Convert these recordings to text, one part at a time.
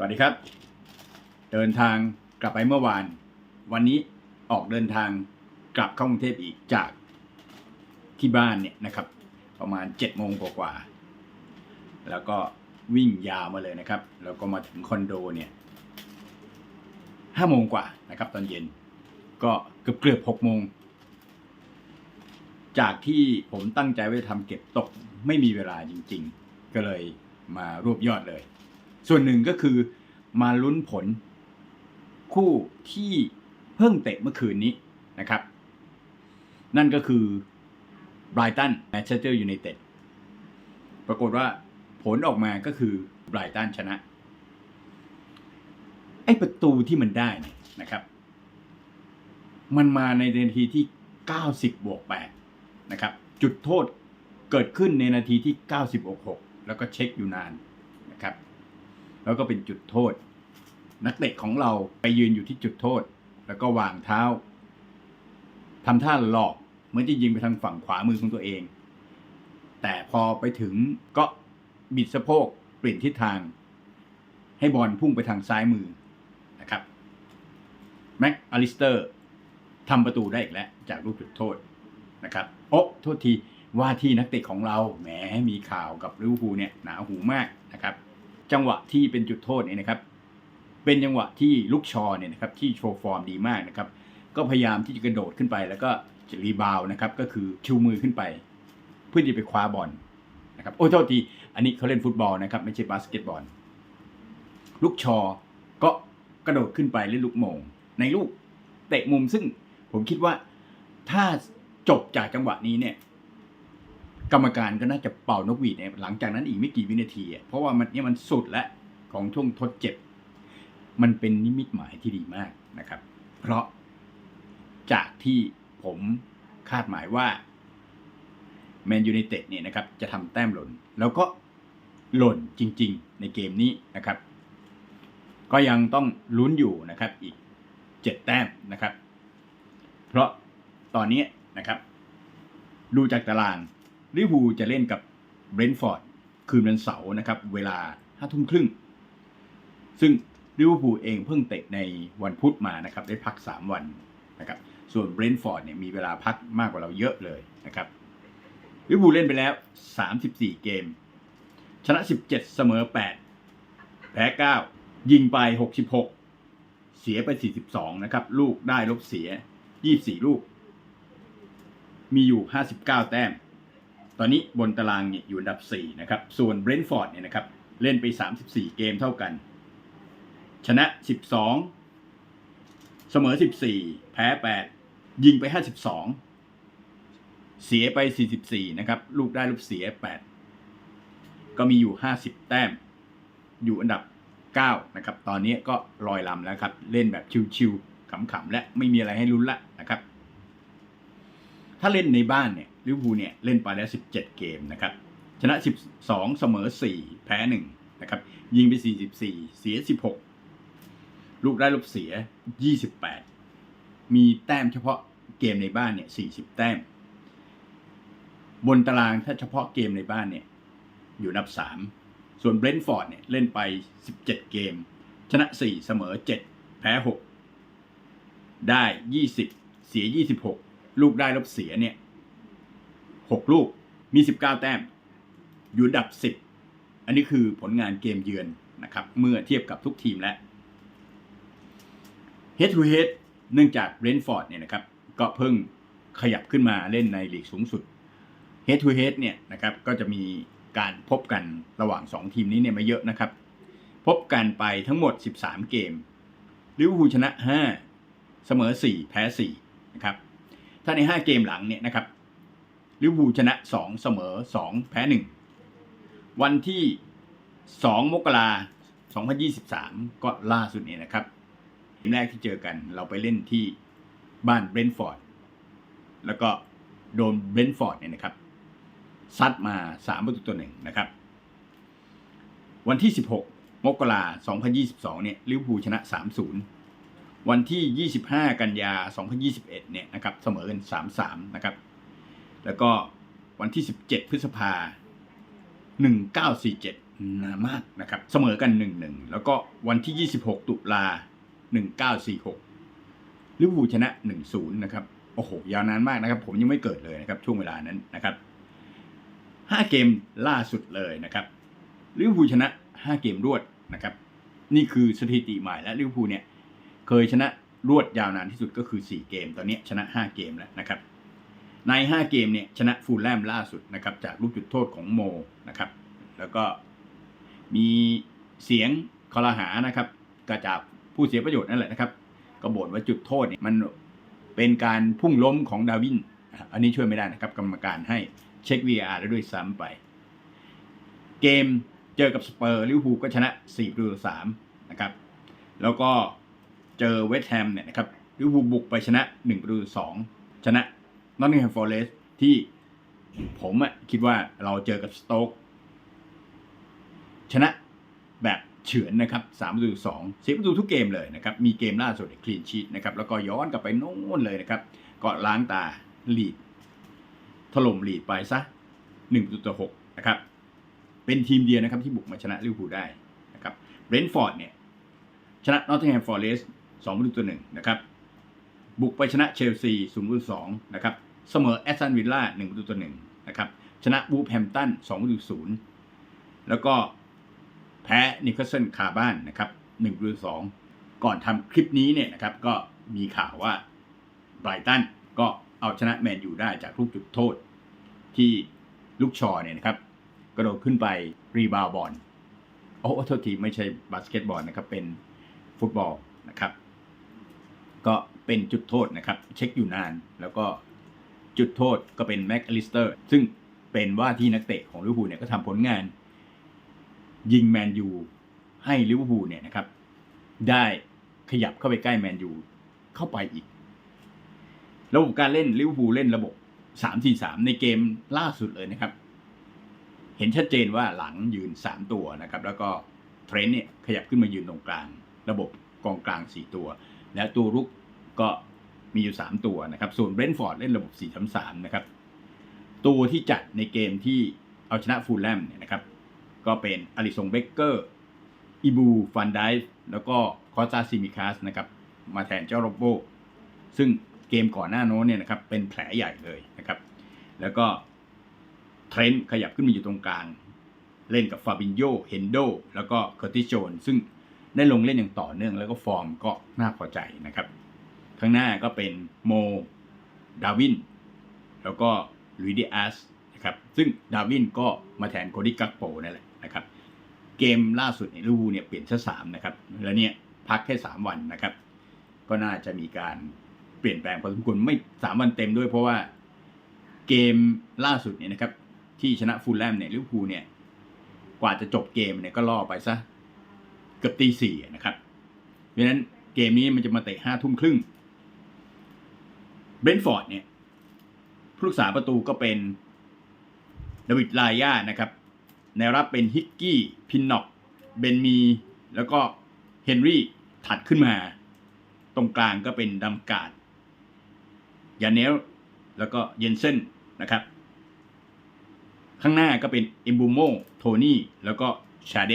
สวัสดีครับ เดินทางกลับไปเมื่อวาน วันนี้ออกเดินทางกลับเข้ากรุงเทพอีกจากที่บ้านเนี่ยนะครับ ประมาณ7จ็ดโมงกว่าๆแล้วก็วิ่งยาวมาเลยนะครับ แล้วก็มาถึงคอนโดเนี่ยห้าโมงกว่านะครับ ตอนเย็น ก็เกือบเกือบหกโมงจากที่ผมตั้งใจไว้ทำเก็บตกไม่มีเวลาจริง ๆ ก็เลยมารวบยอดเลย ส่วนหนึ่งก็คือมาลุ้นผลคู่ที่เพิ่งเตะเมื่อคืนนี้นะครับ นั่นก็คือไบรตันแมนเชสเตอร์ยูไนเต็ดปรากฏว่าผลออกมาก็คือไบรตันชนะ ไอ้ประตูที่มันได้เนี่ยนะครับ มันมาในนาทีที่ 90 บวก 8 นะครับ จุดโทษเกิดขึ้นในนาทีที่ 90บวก6แล้วก็เช็คอยู่นานนะครับ แล้วก็เป็นจุดโทษ นักเตะของเราไปยืนอยู่ที่จุดโทษ แล้วก็วางเท้าทำท่าหลอกเหมือนจะยิงไปทางฝั่งขวามือของตัวเอง แต่พอไปถึงก็บิดสะโพกเปลี่ยนทิศทาง ให้บอลพุ่งไปทางซ้ายมือนะครับแม็กอลิสเตอร์ทำประตูได้อีกแล้ว จากลูกจุดโทษนะครับโอ้โทษทีว่าที่นักเตะของเราแหมมีข่าวกับลิเวอร์พูลเนี่ยหนาหูมากนะครับ จังหวะที่เป็นจุดโทษเนี่ยนะครับ เป็นจังหวะที่ลูกชอเนี่ยนะครับที่โชว์ฟอร์มดีมากนะครับ ก็พยายามที่จะกระโดดขึ้นไป แล้วก็จะรีบาวนะครับ ก็คือชูมือขึ้นไป เพื่อที่ไปคว้าบอลนะครับโอ้โทษทีอันนี้เขาเล่นฟุตบอลนะครับ ไม่ใช่บาสเกตบอล ลูกชอก็กระโดดขึ้นไปเล่นลูกโมง ในลูกเตะมุมซึ่งผมคิดว่าถ้าจบจากจังหวะนี้เนี่ย กรรมการก็น่าจะเป่านกหวีดเนี่ยหลังจากนั้นอีกไม่กี่วินาทีเพราะว่ามันเนี่ยมันสุดแล้วของช่วงทดเจ็บ มันเป็นนิมิตหมายที่ดีมากนะครับ เพราะจากที่ผมคาดหมายว่าแมนยู i นเต็ดเนี่ยนะครับจะทำแต้มหล่น แล้วก็หล่นจริง ๆ ในเกมนี้นะครับ ก็ยังต้องลุ้นอยู่นะครับอีกเจ็ดแต้มนะครับ เพราะตอนนี้นะครับ ดูจากตาราง ลิเวอร์พูลจะเล่นกับเบรนท์ฟอร์ดคืนวันเสาร์นะครับ เวลาห้าทุ่มครึ่ง ซึ่งลิเวอร์พูลเองเพิ่งเตะในวันพุธมานะครับ ได้พัก 3 วันนะครับ ส่วนเบรนท์ฟอร์ดเนี่ยมีเวลาพักมากกว่าเราเยอะเลยนะครับลิเวอร์พูลเล่นไปแล้ว 34 เกม ชนะ 17 เสมอ 8 แพ้ 9 ยิงไป 66 เสียไป 42 นะครับ ลูกได้ลบเสีย 24 ลูก มีอยู่ 59 แต้ม ตอนนี้บนตารางเนี่ยอยู่อันดับ 4 นะครับ ส่วนเบรนท์ฟอร์ดเนี่ยนะครับ เล่นไป 34 เกมเท่ากัน ชนะ 12 เสมอ 14 แพ้ 8 ยิงไป 52 เสียไป 44 นะครับ ลูกได้ลูกเสีย 8 ก็มีอยู่ 50 แต้ม อยู่อันดับ 9 นะครับ ตอนนี้ก็ลอยลำแล้วครับ เล่นแบบชิวๆขำๆและไม่มีอะไรให้ลุ้นละนะครับ ถ้าเล่นในบ้านเนี่ย ลิเวอร์พูลเนี่ยเล่นไปแล้ว 17 เกมนะครับชนะ 12 เสมอ 4 แพ้ 1 นะครับ ยิงไป 44 เสีย 16 ลูกได้ลบเสีย 28 มีแต้มเฉพาะเกมในบ้านเนี่ย 40 แต้ม บนตารางถ้าเฉพาะเกมในบ้านเนี่ย อยู่อันดับ 3 ส่วนเบรนท์ฟอร์ดเนี่ย เล่นไป 17 เกม ชนะ 4 เสมอ 7 แพ้ 6 ได้ 20 เสีย 26 ลูกได้ลบเสียเนี่ย 6ลูกมี19แต้ม อยู่อันดับ10อันนี้คือผลงานเกมเยือนนะครับ เมื่อเทียบกับทุกทีมแล้ว Head to Head เนื่องจากเบรนท์ฟอร์ดเนี่ยนะครับ ก็เพิ่งขยับขึ้นมาเล่นในลีกสูงสุด Head to Head เนี่ยนะครับ ก็จะมีการพบกันระหว่าง 2 ทีมนี้เนี่ยไม่เยอะนะครับ พบกันไปทั้งหมด 13 เกมลิเวอร์พูลชนะ 5 เสมอ 4 แพ้4นะครับ ถ้าใน 5 เกมหลังเนี่ยนะครับ ลิเวอร์พูลชนะ 2 เสมอ 2 แพ้ 1 วันที่ 2 มกราคม 2023 ก็ล่าสุดนี่นะครับเกมแรกที่เจอกันเราไปเล่นที่บ้านเบรนฟอร์ด แล้วก็โดนเบรนฟอร์ดเนี่ยนะครับ ซัดมา 3 ประตูต่อหนึ่งนะครับ วันที่ 16 มกราคม 2022 เนี่ยลิเวอร์พูลชนะ 3-0 วันที่ 25 กันยา 2021 เนี่ยนะครับ เสมอกัน 3-3 นะครับ แล้วก็วันที่ 17 พฤษภา 1947นานมากนะครับ เสมอกัน 1-1 แล้วก็วันที่ 26 ตุลา 1946ลิเวอร์พูลชนะ 1-0 นะครับ โอ้โห ยาวนานมากนะครับ ผมยังไม่เกิดเลยนะครับ ช่วงเวลานั้นนะครับ 5 เกมล่าสุดเลยนะครับลิเวอร์พูลชนะ 5 เกมรวดนะครับ นี่คือสถิติใหม่และลิเวอร์พูลเนี่ย เคยชนะรวดยาวนานที่สุดก็คือ 4 เกม ตอนนี้ชนะ 5 เกมแล้วนะครับ ใน 5 เกมเนี่ยชนะฟูลแลมล่าสุดนะครับจากลูกจุดโทษของโมนะครับแล้วก็มีเสียงคอรหานะครับก็จากผู้เสียประโยชน์นั่นแหละนะครับก็บ่นว่าจุดโทษเนี่ยมันเป็นการพุ่งล้มของดาวิน อันนี้ช่วยไม่ได้นะครับกรรมการให้เช็ค VR แล้วด้วยซ้ำไป เกมเจอกับสเปอร์ลิเวอร์พูลก็ชนะ4ประตูต่อ3นะครับแล้วก็เจอเวสต์แฮมเนี่ยนะครับลิเวอร์พูลบุกไปชนะ1ประตูต่อ2ชนะ นอตติงแฮมฟอร์เรสที่ผมอะคิดว่าเราเจอกับสโต๊กชนะแบบเฉือนนะครับ3ประตูสองเสียประตูทุกเกมเลยนะครับ มีเกมล่าสุดคลีนชีตนะครับ แล้วก็ย้อนกลับไปโน่นเลยนะครับ ก็ล้างตาลีด ถล่มลีดไปซะ1ประตูต่อ6นะครับ เป็นทีมเดียวนะครับที่บุกมาชนะลิเวอร์พูลได้นะครับเบรนท์ฟอร์ดเนี่ย ชนะนอตติงแฮมฟอร์เรสต์2ประตูต่อ1นะครับ บุกไปชนะเชลซี0ประตู2นะครับ เสมอแอสตันวิลล่า1ประตูต่อ1นะครับชนะบูแฮมตัน2ประตู0แล้วก็แพ้นิวคาสเซิลคาบ้านนะครับ1ประตู2ก่อนทำคลิปนี้เนี่ยนะครับก็มีข่าวว่าไบรตันก็เอาชนะแมนยูได้จากลูกจุดโทษ ที่ลูกชอเนี่ยนะครับกระโดดขึ้นไปรีบาวบอลโอ้โทษทีไม่ใช่บาสเกตบอลนะครับเป็นฟุตบอลนะครับ ก็เป็นจุดโทษนะครับ เช็คอยู่นานแล้วก็ จุดโทษก็เป็นแม็กอลิสเตอร์ซึ่งเป็นว่าที่นักเตะของลิเวอร์พูลเนี่ยก็ทำผลงาน ยิงแมนยูให้ลิเวอร์พูลเนี่ยนะครับ ได้ขยับเข้าไปใกล้แมนยูเข้าไปอีก ระบบการเล่นลิเวอร์พูลเล่นระบบ 3-4-3 ในเกมล่าสุดเลยนะครับ เห็นชัดเจนว่าหลังยืน 3 ตัวนะครับ แล้วก็เทรนต์เนี่ยขยับขึ้นมายืนตรงกลาง ระบบกองกลาง 4 ตัว แล้วตัวรุกก็ มีอยู่ 3 ตัวนะครับ ส่วนเบรนท์ฟอร์ดเล่นระบบ4-3-3นะครับ ตัวที่จัดในเกมที่เอาชนะฟูลแลมเนี่ยนะครับ ก็เป็นอลิซงเบเกอร์อีบูฟันไดฟ์แล้วก็คอสตาซิมิคัสนะครับ มาแทนเจ้าโรโบซึ่งเกมก่อนหน้าโน้นเนี่ยนะครับ เป็นแผลใหญ่เลยนะครับ แล้วก็เทรนต์ขยับขึ้นมาอยู่ตรงกลาง เล่นกับฟาบินโยเฮนโดแล้วก็เคอร์ติโจนซึ่งได้ลงเล่นอย่างต่อเนื่องแล้วก็ฟอร์มก็น่าพอใจนะครับ ข้างหน้าก็เป็นโม ดาวิน แล้วก็ลุยดิอาสนะครับ ซึ่งดาวินก็มาแทนโคดิกักโปนั่นแหละนะครับ เกมล่าสุดในลูเนี่ยเปลี่ยนแค่สามนะครับ แล้วเนี่ยพักแค่สามวันนะครับ ก็น่าจะมีการเปลี่ยนแปลงพอสมควรไม่สามวันเต็มด้วยเพราะว่าเกมล่าสุดเนี่ยนะครับ ที่ชนะฟูลแลมเนี่ยลิเวอร์พูลเนี่ยกว่าจะจบเกมเนี่ยก็ล่อไปซะเกือบตีสี่นะครับ เพราะฉะนั้นเกมนี้มันจะมาเตะห้าทุ่มครึ่ง เบรนฟอร์ดเนี่ยผู้รักษาประตูก็เป็นดวิดลายานะครับในรับเป็นฮิกกี้พินน็อกเบนมีแล้วก็เฮนรี่ถัดขึ้นมา ตรงกลางก็เป็นดัมการ์ดยาเนลแล้วก็เยนเซนนะครับ ข้างหน้าก็เป็นเอมบูโมโทนี่แล้วก็ชาเด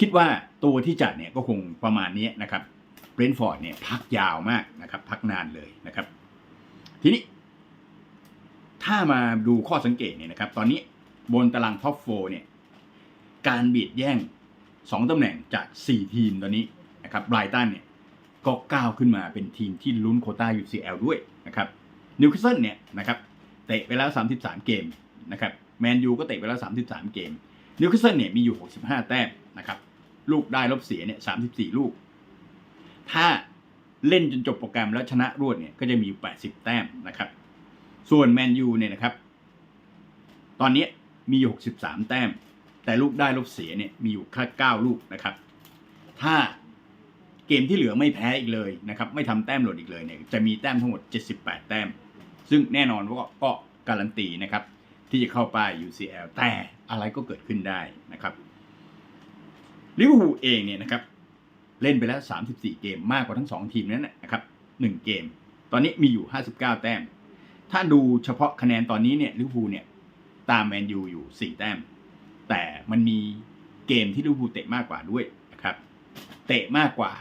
คิดว่าตัวที่จัดเนี่ยก็คงประมาณนี้นะครับ เบรนท์ฟอร์ดเนี่ยพักยาวมากนะครับ พักนานเลยนะครับ ทีนี้ ถ้ามาดูข้อสังเกตเนี่ยนะครับ ตอนนี้บนตารางท็อปโฟเนี่ย การเบียดแย่ง 2ตำแหน่งจาก 4 ทีมตอนนี้นะครับไบรตันเนี่ยก็ก้าวขึ้นมาเป็นทีมที่ลุ้นโคต้า UCL ด้วยนะครับนิวคาสเซิลเนี่ยนะครับเตะไปแล้ว 33 เกมนะครับแมนยูก็เตะไปแล้ว 33 เกมนิวคาสเซิลเนี่ยมีอยู่ 65 แต้มนะครับลูกได้ลบเสียเนี่ย 34 ลูก ถ้าเล่นจนจบโปรแกรมแล้วชนะรวดเนี่ยก็จะมีอยู่80 แต้มนะครับ ส่วนแมนยูเนี่ยนะครับ ตอนนี้มีอยู่63 แต้ม แต่ลูกได้ลบเสียเนี่ยมีอยู่แค่9ลูกนะครับ ถ้าเกมที่เหลือไม่แพ้อีกเลยนะครับ ไม่ทำแต้มหล่นอีกเลยเนี่ยจะมีแต้มทั้งหมด 78 แต้ม ซึ่งแน่นอนว่าก็การันตีนะครับ ที่จะเข้าไป UCL แต่อะไรก็เกิดขึ้นได้นะครับลิเวอร์พูลเองเนี่ยนะครับ เล่นไปแล้ว 34 เกมมากกว่าทั้ง 2 ทีมนั้นนะครับ1เกม ตอนนี้มีอยู่ 59 แต้ม ถ้าดูเฉพาะคะแนนตอนนี้เนี่ยลิเวอร์พูลเนี่ยตามแมนยูอยู่ 4 แต้ม แต่มันมีเกมที่ลิเวอร์พูลเตะมากกว่าด้วยนะครับ เตะมากกว่า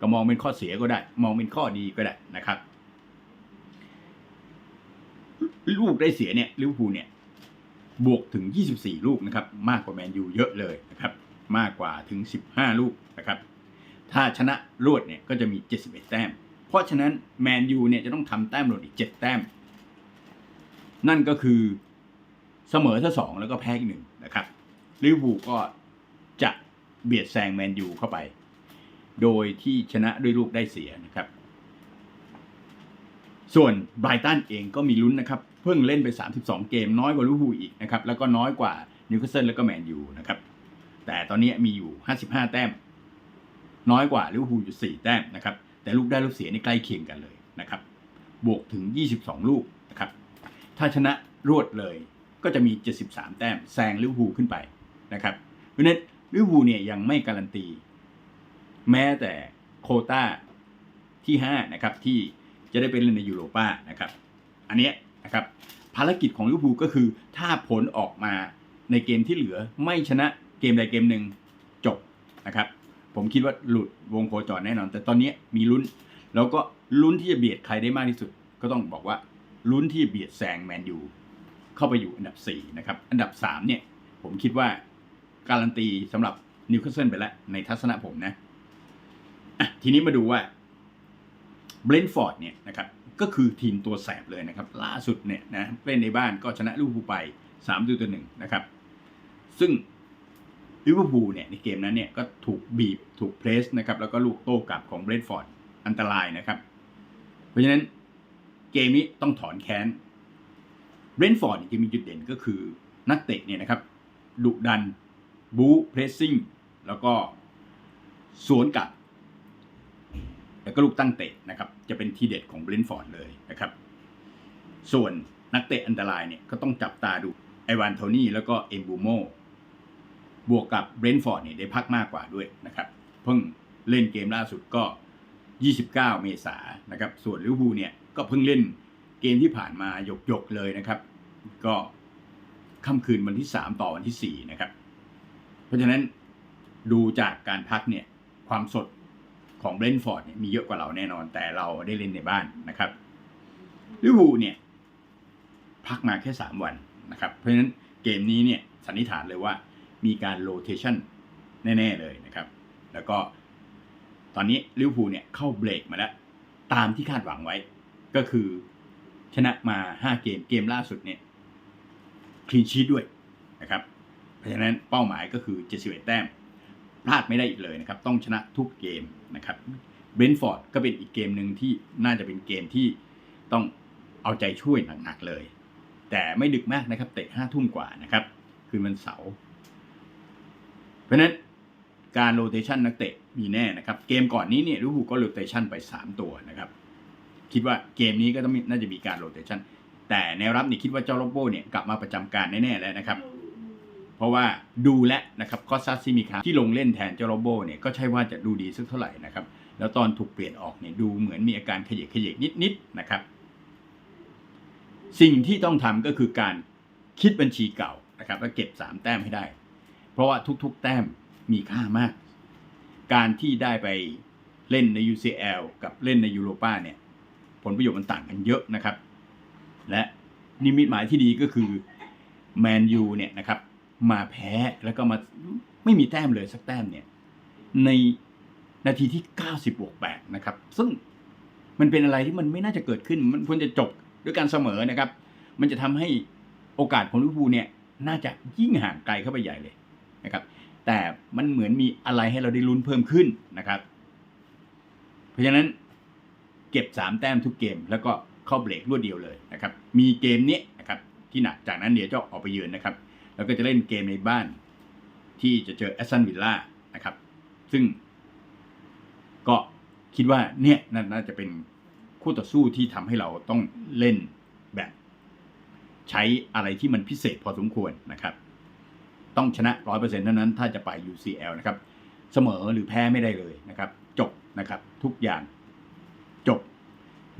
ก็มองเป็นข้อเสียก็ได้ มองเป็นข้อดีก็ได้นะครับ ลูกได้เสียเนี่ยลิเวอร์พูลเนี่ยบวกถึง 24 ลูกนะครับ มากกว่าแมนยูเยอะเลยนะครับ มากกว่าถึง 15 ลูกนะครับ ถ้าชนะรวดเนี่ยก็จะมี 71 แต้ม เพราะฉะนั้นแมนยูเนี่ยจะต้องทำแต้มรวดอีก 7 แต้ม นั่นก็คือเสมอถ้าสองแล้วก็แพ้อีกหนึ่งนะครับลิเวอร์พูลก็จะเบียดแซงแมนยูเข้าไป โดยที่ชนะด้วยลูกได้เสียนะครับ ส่วนไบรตันเองก็มีลุ้นนะครับ เพิ่งเล่นไป 32 เกมน้อยกว่าลิเวอร์พูลอีกนะครับ แล้วก็น้อยกว่านิวคาสเซิลแล้วก็แมนยูนะครับ แต่ตอนนี้มีอยู่ 55 แต้ม น้อยกว่าลิเวอร์พูลอยู่4แต้มนะครับแต่ลูกได้ลูกเสียนี่ใกล้เคียงกันเลยนะครับบวกถึง 22 ลูกนะครับถ้าชนะรวดเลยก็จะมี 73 แต้มแซงลิเวอร์พูลขึ้นไปนะครับเพราะนั้นลิเวอร์พูลเนี่ยยังไม่การันตี แม้แต่โคต้าที่5นะครับที่จะได้ไปเล่นในยูโรป้านะครับอันเนี้ยนะครับภารกิจของลิเวอร์พูลก็คือถ้าผลออกมาในเกมที่เหลือไม่ชนะเกมใดเกมหนึ่งจบนะครับ ผมคิดว่าหลุดวงโคจรแน่นอน แต่ตอนนี้มีลุ้น แล้วก็ลุ้นที่จะเบียดใครได้มากที่สุด ก็ต้องบอกว่าลุ้นที่จะเบียดแซงแมนยูเข้าไปอยู่อันดับ4นะครับอันดับ3เนี่ยผมคิดว่าการันตีสำหรับนิวคาสเซิลไปแล้วในทัศนะผมนะะทีนี้มาดูว่าเบรนท์ฟอร์ดเนี่ยนะครับก็คือทีมตัวแสบเลยนะครับ ล่าสุดเนี่ยนะเล่นในบ้านก็ชนะลิเวอร์พูลไป3ตัวต่อหนึ่งนะครับ ซึ่ง ลิเวอร์พูลเนี่ยในเกมนั้นเนี่ยก็ถูกบีบถูกเพรสนะครับแล้วก็ลูกโต้กลับของเบรนท์ฟอร์ดอันตรายนะครับ เพราะฉะนั้นเกมนี้ต้องถอนแค้นเบรนท์ฟอร์ดจะมีจุดเด่นก็คือนักเตะเนี่ยนะครับดุดันบูเพรสซิ่งแล้วก็สวนกลับแล้วก็ลูกตั้งเตะนะครับ จะเป็นทีเด็ดของเบรนท์ฟอร์ดเลยนะครับ ส่วนนักเตะอันตรายเนี่ยก็ต้องจับตาดูไอวานโทนี่แล้วก็เอมบูโม บวกกับเบรนท์ฟอร์ดเนี่ยได้พักมากกว่าด้วยนะครับ เพิ่งเล่นเกมล่าสุดก็ 29 เมษายนนะครับ ส่วนลิเวอร์พูลเนี่ยก็เพิ่งเล่นเกมที่ผ่านมาหยกๆเลยนะครับ ก็ค่ำคืนวันที่ 3 ต่อวันที่ 4 นะครับ เพราะฉะนั้นดูจากการพักเนี่ยความสดของเบรนท์ฟอร์ดเนี่ยมีเยอะกว่าเราแน่นอนแต่เราได้เล่นในบ้านนะครับลิเวอร์พูลเนี่ยพักมาแค่ 3 วันนะครับ เพราะฉะนั้นเกมนี้เนี่ยสันนิษฐานเลยว่า มีการโรเทชันแน่ ๆ เลยนะครับ แล้วก็ตอนนี้ลิเวอร์พูลเนี่ยเข้าเบรกมาแล้ว ตามที่คาดหวังไว้ ก็คือชนะมา 5 เกมเกมล่าสุดเนี่ยคลีนชีตด้วยนะครับ เพราะฉะนั้นเป้าหมายก็คือ 71 แต้ม พลาดไม่ได้อีกเลยนะครับ ต้องชนะทุกเกมนะครับเบนฟอร์ดก็เป็นอีกเกมหนึ่งที่น่าจะเป็นเกมที่ต้องเอาใจช่วยหนักๆเลย แต่ไม่ดึกมากนะครับ เตะห้าทุ่มกว่านะครับ คือมันเสาร์ เพราะนั้นการโรเตชันนักเตะมีแน่นะครับ เกมก่อนนี้เนี่ยลิเวอร์พูลก็โรเตชันไป 3 ตัวนะครับ คิดว่าเกมนี้ก็ต้องมีน่าจะมีการโรเตชันแต่แนวรับนี่คิดว่าเจ้าโรโบเนี่ยกลับมาประจำการแน่ๆแล้วนะครับ เพราะว่าดูแลนะครับคอสซัสซิมิคาที่ลงเล่นแทนเจ้าโรโบเนี่ยก็ใช่ว่าจะดูดีสักเท่าไหร่นะครับ แล้วตอนถูกเปลี่ยนออกเนี่ยดูเหมือนมีอาการขยเกขยเกนิดๆนะครับ สิ่งที่ต้องทำก็คือการคิดบัญชีเก่านะครับแล้วเก็บ 3 แต้มให้ได้ เพราะว่าทุกๆ แต้มมีค่ามาก การที่ได้ไปเล่นใน UCL กับเล่นในยูโรป้าเนี่ย ผลประโยชน์มันต่างกันเยอะนะครับ และนิมิตหมายที่ดีก็คือแมนยูเนี่ยนะครับ มาแพ้แล้วก็มาไม่มีแต้มเลยสักแต้มเนี่ย ในนาทีที่ 90บวก8นะครับ ซึ่งมันเป็นอะไรที่มันไม่น่าจะเกิดขึ้น มันควรจะจบด้วยการเสมอนะครับ มันจะทำให้โอกาสของลิเวอร์พูลเนี่ย น่าจะยิ่งห่างไกลเข้าไปใหญ่เลย นะครับแต่มันเหมือนมีอะไรให้เราได้ลุ้นเพิ่มขึ้นนะครับ เพราะฉะนั้นเก็บ 3 แต้มทุกเกม แล้วก็เข้าเบรกรวดเดียวเลยนะครับมีเกมนี้นะครับที่หนักจากนั้นเดี๋ยวจะออกไปเยือนนะครับ แล้วก็จะเล่นเกมในบ้านที่จะเจอแอสตันวิลล่านะครับ ซึ่งก็คิดว่าเนี่ยน่าจะเป็นคู่ต่อสู้ที่ทำให้เราต้องเล่นแบบ ใช้อะไรที่มันพิเศษพอสมควรนะครับ ต้องชนะ 100%เท่านั้นถ้าจะไป UCL นะครับ เสมอหรือแพ้ไม่ได้เลยนะครับ จบนะครับทุกอย่างจบ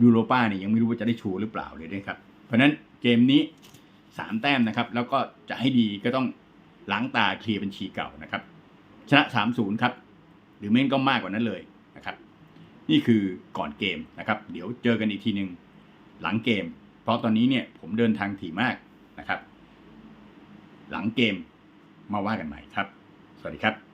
ยูโรป้าเนี่ยยังไม่รู้ว่าจะได้ชูหรือเปล่าเลยนะครับ เพราะนั้นเกมนี้ 3 แต้มนะครับ แล้วก็จะให้ดีก็ต้องล้างตาเคลียร์บัญชีเก่านะครับ ชนะ 3-0 ครับ หรือไม่ก็มากกว่านั้นเลยนะครับ นี่คือก่อนเกมนะครับ เดี๋ยวเจอกันอีกทีหนึ่งหลังเกม เพราะตอนนี้เนี่ยผมเดินทางถี่มากนะครับ หลังเกม มาว่ากันใหม่ครับ สวัสดีครับ